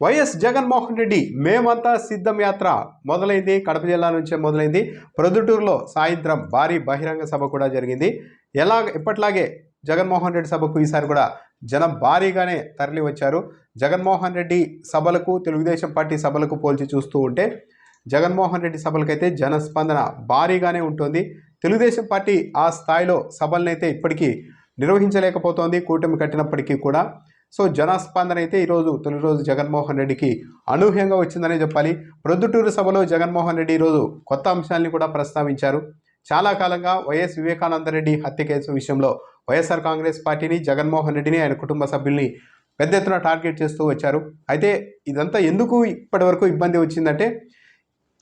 YS Jaganmohan Reddy మేమంతా సిద్ధం యాత్ర మొదలైంది. కడప జిల్లా నుంచే మొదలైంది. ప్రొద్దుటూరులో సాయంత్రం భారీ బహిరంగ సభ కూడా జరిగింది. ఎలా ఎప్పట్లాగే జగన్మోహన్ రెడ్డి సభకు ఈసారి కూడా జనం భారీగానే తరలి వచ్చారు. జగన్మోహన్ రెడ్డి సభలకు తెలుగుదేశం పార్టీ సభలకు పోల్చి చూస్తూ ఉంటే జగన్మోహన్ రెడ్డి సభలకైతే జనస్పందన భారీగానే ఉంటుంది. తెలుగుదేశం పార్టీ ఆ స్థాయిలో సభలనైతే ఇప్పటికీ నిర్వహించలేకపోతోంది. కూటమి కట్టినప్పటికీ కూడా సో జనస్పందన అయితే ఈరోజు తొలి రోజు జగన్మోహన్ రెడ్డికి అనూహ్యంగా వచ్చిందనే చెప్పాలి. ప్రొద్దుటూరు సభలో జగన్మోహన్ రెడ్డి ఈరోజు కొత్త అంశాలని కూడా ప్రస్తావించారు. చాలా కాలంగా వైఎస్ వివేకానంద రెడ్డి హత్య కేసు విషయంలో వైఎస్ఆర్ కాంగ్రెస్ పార్టీని జగన్మోహన్ రెడ్డిని ఆయన కుటుంబ సభ్యుల్ని పెద్ద ఎత్తున టార్గెట్ చేస్తూ వచ్చారు. అయితే ఇదంతా ఎందుకు ఇప్పటివరకు ఇబ్బంది వచ్చిందంటే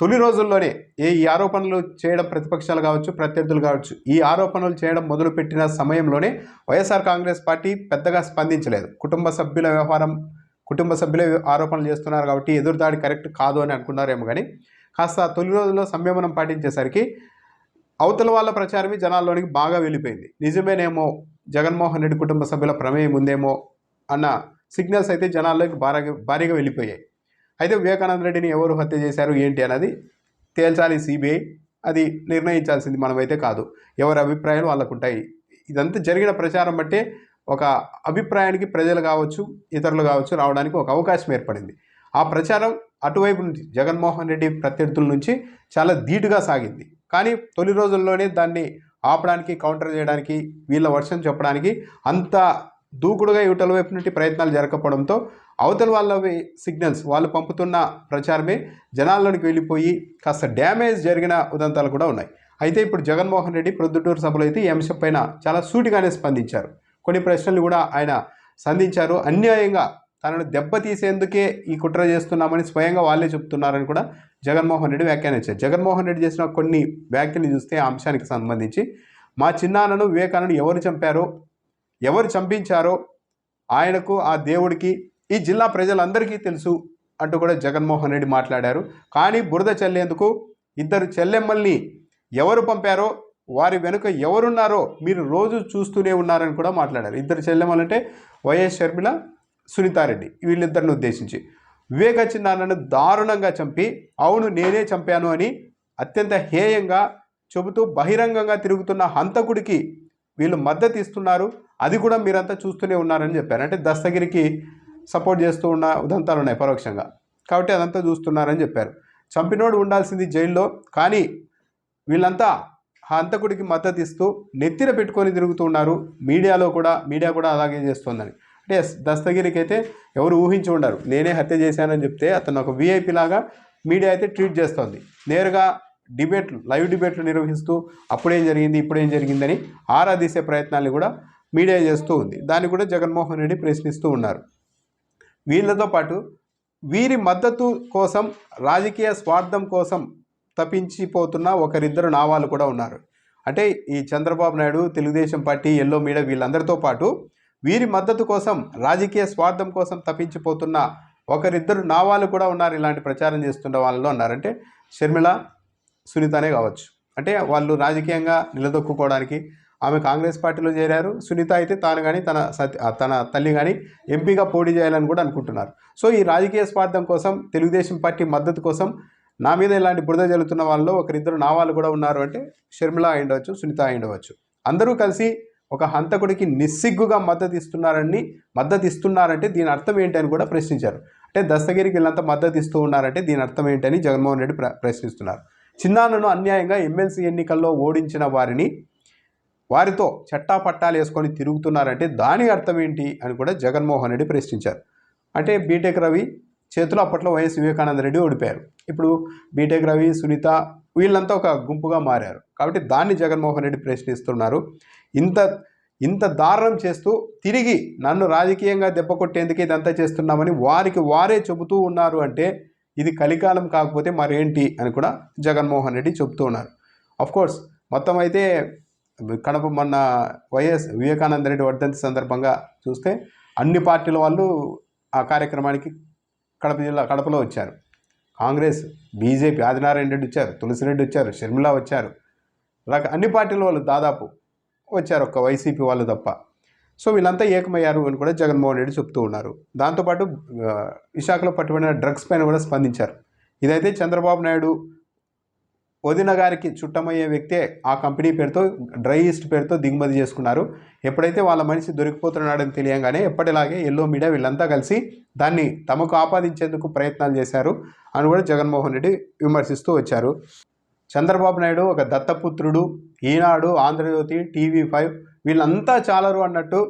తొలి రోజుల్లోనే ఏ ఈ ఆరోపణలు చేయడం ప్రతిపక్షాలు కావచ్చు ప్రత్యర్థులు కావచ్చు ఈ ఆరోపణలు చేయడం మొదలుపెట్టిన సమయంలోనే వైఎస్ఆర్ కాంగ్రెస్ పార్టీ పెద్దగా స్పందించలేదు. కుటుంబ సభ్యుల వ్యవహారం కుటుంబ సభ్యులే ఆరోపణలు చేస్తున్నారు కాబట్టి ఎదురుదాడి కరెక్ట్ కాదు అని అనుకున్నారేమో కానీ కాస్త తొలి రోజుల్లో సంయమనం పాటించేసరికి అవతల వాళ్ళ ప్రచారమే జనాల్లోనికి బాగా వెళ్ళిపోయింది. నిజమేనేమో జగన్మోహన్ రెడ్డి కుటుంబ సభ్యుల ప్రమేయం ఉందేమో అన్న సిగ్నల్స్ అయితే జనాల్లోకి భారీగా భారీగా వెళ్ళిపోయాయి. అయితే వివేకానంద రెడ్డిని ఎవరు హత్య చేశారు ఏంటి అన్నది తేల్చాలి సిబిఐ. అది నిర్ణయించాల్సింది మనమైతే కాదు. ఎవరి అభిప్రాయాలు వాళ్ళకు ఉంటాయి ఇదంతా జరిగిన ప్రచారం బట్టే ఒక అభిప్రాయానికి ప్రజలు కావచ్చు ఇతరులు కావచ్చు రావడానికి ఒక అవకాశం ఏర్పడింది. ఆ ప్రచారం అటువైపు నుంచి జగన్మోహన్ రెడ్డి ప్రత్యర్థుల నుంచి చాలా ధీటుగా సాగింది. కానీ తొలి రోజుల్లోనే దాన్ని ఆపడానికి కౌంటర్ చేయడానికి వీళ్ళ వర్షం చెప్పడానికి అంత దూకుడుగా ఇవతల వైపు నుండి ప్రయత్నాలు జరగకపోవడంతో అవతల వాళ్ళవి సిగ్నల్స్ వాళ్ళు పంపుతున్న ప్రచారమే జనాల్లోనికి వెళ్ళిపోయి కాస్త డ్యామేజ్ జరిగిన ఉదంతాలు కూడా ఉన్నాయి. అయితే ఇప్పుడు జగన్మోహన్ రెడ్డి ప్రొద్దుటూరు సభలో అయితే ఈ అంశం పైన చాలా సూటిగానే స్పందించారు. కొన్ని ప్రశ్నలు కూడా ఆయన సంధించారు. అన్యాయంగా తనను దెబ్బతీసేందుకే ఈ కుట్ర చేస్తున్నామని స్వయంగా వాళ్ళే చెప్తున్నారని కూడా జగన్మోహన్ రెడ్డి వ్యాఖ్యానించారు. జగన్మోహన్ రెడ్డి చేసిన కొన్ని వ్యాఖ్యలు చూస్తే ఆ అంశానికి సంబంధించి మా చిన్నాన్నను వివేకానందను ఎవరు చంపారో ఎవరు చంపించారో ఆయనకు ఆ దేవుడికి ఈ జిల్లా ప్రజలందరికీ తెలుసు అంటూ కూడా జగన్మోహన్ రెడ్డి మాట్లాడారు. కానీ బురద చల్లేందుకు ఇద్దరు చెల్లెమ్మల్ని ఎవరు పంపారో వారి వెనుక ఎవరున్నారో మీరు రోజు చూస్తూనే ఉన్నారని కూడా మాట్లాడారు. ఇద్దరు చెల్లెమ్మలంటే వైఎస్ షర్మిల సునీతారెడ్డి వీళ్ళిద్దరిని ఉద్దేశించి. వివేక చిన్నాన్నను దారుణంగా చంపి అవును నేనే చంపాను అని అత్యంత హేయంగా చెబుతూ బహిరంగంగా తిరుగుతున్న హంతకుడికి వీళ్ళు మద్దతు ఇస్తున్నారు. అది కూడా మీరంతా చూస్తూనే ఉన్నారని చెప్పారు. అంటే దస్తగిరికి సపోర్ట్ చేస్తూ ఉన్న ఉదంతాలు ఉన్నాయి పరోక్షంగా. కాబట్టి అదంతా చూస్తున్నారని చెప్పారు. చంపినోడు ఉండాల్సింది జైల్లో కానీ వీళ్ళంతా ఆ హంతకుడికి మద్దతు ఇస్తూ నెత్తిన పెట్టుకొని తిరుగుతూ ఉన్నారు. మీడియాలో కూడా మీడియా కూడా అలాగే చేస్తోందని. అంటే దస్తగిరికి అయితే ఎవరు ఊహించి ఉండరు. నేనే హత్య చేశానని చెప్తే అతను ఒక వీఐపీ లాగా మీడియా అయితే ట్రీట్ చేస్తోంది. నేరుగా డిబేట్లు లైవ్ డిబేట్లు నిర్వహిస్తూ అప్పుడేం జరిగింది ఇప్పుడేం జరిగిందని ఆరాధీసే ప్రయత్నాలు కూడా మీడియా చేస్తూ ఉంది. దాన్ని కూడా జగన్మోహన్ రెడ్డి ప్రశ్నిస్తూ ఉన్నారు. వీళ్ళతో పాటు వీరి మద్దతు కోసం రాజకీయ స్వార్థం కోసం తప్పించిపోతున్న ఒకరిద్దరు నావాలు కూడా ఉన్నారు. అంటే ఈ Chandrababu Naidu Telugu Desam party yellow media వీళ్ళందరితో పాటు వీరి మద్దతు కోసం రాజకీయ స్వార్థం కోసం తప్పించిపోతున్న ఒకరిద్దరు నావాలు కూడా ఉన్నారు. ఇలాంటి ప్రచారం చేస్తున్న వాళ్ళలో ఉన్నారంటే షర్మిల సునీతనే కావచ్చు. అంటే వాళ్ళు రాజకీయంగా నిలదొక్కుకోవడానికి ఆమె కాంగ్రెస్ పార్టీలో చేరారు. సునీత అయితే తాను కానీ తన సత్య తన తల్లి కానీ ఎంపీగా పోటీ చేయాలని కూడా అనుకుంటున్నారు. సో ఈ రాజకీయ స్వార్థం కోసం తెలుగుదేశం పార్టీ మద్దతు కోసం నా మీద ఇలాంటి బురద జల్లుతున్న వాళ్ళలో ఒకరిద్దరు నా వాళ్ళు కూడా ఉన్నారు అంటే షర్మిల అయి సునీత అయి అందరూ కలిసి ఒక హంతకుడికి నిస్సిగ్గుగా మద్దతు ఇస్తున్నారని మద్దతు ఇస్తున్నారంటే దీని అర్థం ఏంటి అని కూడా ప్రశ్నించారు. అంటే దస్తగిరికి వీళ్ళంతా మద్దతు ఇస్తూ ఉన్నారంటే దీని అర్థం ఏంటని జగన్మోహన్ రెడ్డి ప్ర ప్రశ్నిస్తున్నారు. చిన్నాన్నను అన్యాయంగా ఎమ్మెల్సీ ఎన్నికల్లో ఓడించిన వారిని వారితో చట్టా పట్టాలు వేసుకొని తిరుగుతున్నారంటే దాని అర్థం ఏంటి అని కూడా జగన్మోహన్ రెడ్డి ప్రశ్నించారు. అంటే బీటెక్ రవి చేతిలో అప్పట్లో వైఎస్ వివేకానంద రెడ్డి ఓడిపోయారు. ఇప్పుడు బీటెక్ రవి సునీత వీళ్ళంతా ఒక గుంపుగా మారారు. కాబట్టి దాన్ని జగన్మోహన్ రెడ్డి ప్రశ్నిస్తున్నారు. ఇంత ఇంత దారుణం చేస్తూ తిరిగి నన్ను రాజకీయంగా దెబ్బ కొట్టేందుకే ఇదంతా చేస్తున్నామని వారికి వారే చెబుతూ ఉన్నారు అంటే ఇది కలికాలం కాకపోతే మరేంటి అని కూడా జగన్మోహన్ రెడ్డి చెబుతూ ఉన్నారు. కోర్స్ మొత్తం అయితే కడప మొన్న వైఎస్ వివేకానంద రెడ్డి వర్ధంతి సందర్భంగా చూస్తే అన్ని పార్టీల వాళ్ళు ఆ కార్యక్రమానికి కడప జిల్లా కడపలో వచ్చారు. కాంగ్రెస్ బీజేపీ ఆదినారాయణ రెడ్డి వచ్చారు తులసిరెడ్డి వచ్చారు షర్మిల వచ్చారు. రక అన్ని పార్టీల వాళ్ళు దాదాపు వచ్చారు ఒక్క వైసీపీ వాళ్ళు తప్ప. సో వీళ్ళంతా ఏకమయ్యారు అని కూడా జగన్మోహన్ రెడ్డి చెప్తూ ఉన్నారు. దాంతోపాటు విశాఖలో పట్టుబడిన డ్రగ్స్ పైన కూడా స్పందించారు. ఇదైతే చంద్రబాబు నాయుడు వదిన గారికి చుట్టమయ్యే వ్యక్తే ఆ కంపెనీ పేరుతో డ్రై ఈస్ట్ పేరుతో దిగుమతి చేసుకున్నారు. ఎప్పుడైతే వాళ్ళ మనిషి దొరికిపోతున్నాడని తెలియంగానే ఎప్పటిలాగే ఎల్లో మీడియా వీళ్ళంతా కలిసి దాన్ని తమకు ఆపాదించేందుకు ప్రయత్నాలు చేశారు అని కూడా జగన్మోహన్ రెడ్డి విమర్శిస్తూ వచ్చారు. చంద్రబాబు నాయుడు ఒక దత్తపుత్రుడు ఈనాడు ఆంధ్రజ్యోతి టీవీ ఫైవ్ వీళ్ళంతా చాలరు అన్నట్టు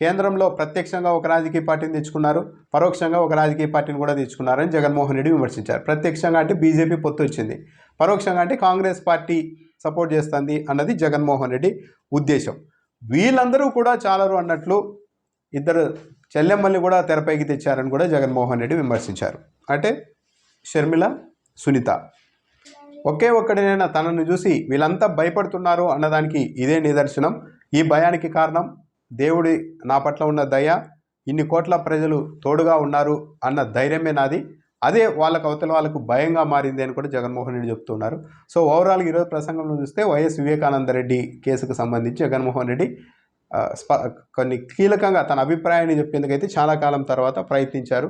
కేంద్రంలో ప్రత్యక్షంగా ఒక రాజకీయ పార్టీని తెచ్చుకున్నారు పరోక్షంగా ఒక రాజకీయ పార్టీని కూడా తెచ్చుకున్నారని జగన్మోహన్ రెడ్డి విమర్శించారు. ప్రత్యక్షంగా అంటే బీజేపీ పొత్తు వచ్చింది. పరోక్షంగా అంటే కాంగ్రెస్ పార్టీ సపోర్ట్ చేస్తుంది అన్నది జగన్మోహన్ రెడ్డి ఉద్దేశం. వీళ్ళందరూ కూడా చాలరు అన్నట్లు ఇద్దరు చెల్లెమ్మల్ని కూడా తెరపైకి తెచ్చారని కూడా జగన్మోహన్ రెడ్డి విమర్శించారు. అంటే షర్మిల సునీత. ఒకే ఒక్కడినైనా తనను చూసి వీళ్ళంతా భయపడుతున్నారు అన్నదానికి ఇదే నిదర్శనం. ఈ భయానికి కారణం దేవుడి నా పట్ల ఉన్న దయ ఇన్ని కోట్ల ప్రజలు తోడుగా ఉన్నారు అన్న ధైర్యమే నాది. అదే వాళ్ళకు అవతల వాళ్ళకు భయంగా మారింది అని కూడా జగన్మోహన్ రెడ్డి చెప్తున్నారు. సో ఓవరాల్ ఈరోజు ప్రసంగంలో చూస్తే వైఎస్ వివేకానంద రెడ్డి కేసుకు సంబంధించి జగన్మోహన్ రెడ్డి కొన్ని కీలకంగా తన అభిప్రాయాన్ని చెప్పేందుకైతే చాలా కాలం తర్వాత ప్రయత్నించారు.